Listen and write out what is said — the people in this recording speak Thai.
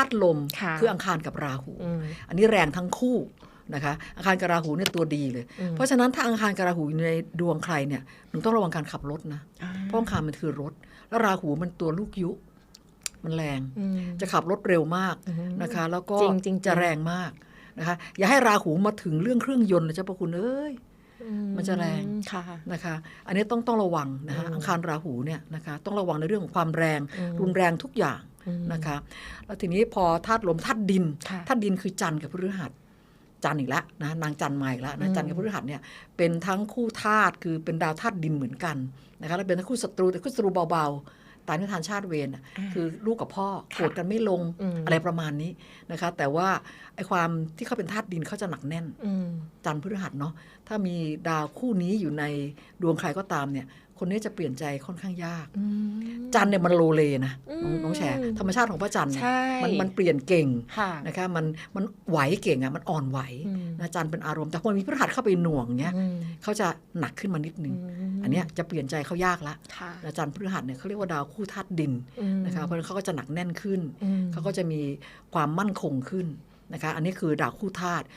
าตุลมค่ะคืออังคารกับราหูอืมอันนี้แรงทั้งคู่นะคะอังคารกับราหูเนี่ยตัวดีเลยอืมเพราะฉะนั้นถ้าอังคารกับราหูอยู่ในดวงใครเนี่ยหนูต้องระวังการขับรถนะอ่าเพราะอังคารมันคือรถ แล้วราหูมันตัวลูกยุมันแรงอืมจะขับรถเร็วมากอืมนะคะ แล้วก็จริงจริงๆจะแรงมากนะคะ อย่าให้ราหูมาถึงเรื่องเครื่องยนต์นะเจ้าพระคุณเอ้ยมันจะแรงค่ะนะคะ อันนี้ต้องต้องระวังนะคะอืมอังคารราหูเนี่ยนะคะ ต้องระวังในเรื่องของความแรงอืมรุนแรงทุกอย่างอืม นะคะแล้วทีนี้พอธาตุลมธาตุดินค่ะธาตุดินคือจันทร์กับพฤหัสจันทร์อีกแล้วนะนางจันทร์มาอีกแล้วอืนะมจันทร์กับพฤหัสเนี่ยเป็นทั้งคู่ธาตุคือเป็นดาวธาตุดินเหมือนกันนะคะแล้วเป็นทั้งคู่ศัตรูแต่คู่ศัตรูเบาๆตามนิทานชาติเวรน่ะอ่าคือลูกกับพ่อโกรธกันไม่ลงอืมอะไรประมาณนี้นะคะ แต่ว่าไอ้ความที่เขาเป็นธาตุดินเขาจะหนักแน่นอืมจันทร์พฤหัสเนาะถ้ามีดาวคู่นี้อยู่ในดวงใครก็ตามเนี่ย คนนี้จะเปลี่ยนใจค่อนข้างยากอืมจันทร์เนี่ยมันโลเลนะ น้องอืมน้องแชร์ธรรมชาติของพระจันทร์เนี่ยใช่มันมันเปลี่ยนเก่งค่ะนะคะมันมันไหวเก่งอะมันอ่อนไหวอืมนะจันทร์เป็นอารมณ์แต่พอมีพฤหัสเข้าไปหน่วงเนี้ยอืมเขาจะหนักขึ้นมานิดนึงมอันเนี้ยจะเปลี่ยนใจเขายากละค่ะนะจันทร์พฤหัสเนี่ยเขาเรียกว่าดาวคู่ธาตุดินอืมนะคะเพราะฉะนั้นเขาก็จะหนักแน่นขึ้นอืมเขาก็จะมีความมั่นคงขึ้นนะคะอันนี้คือดาวคู่ธาตุ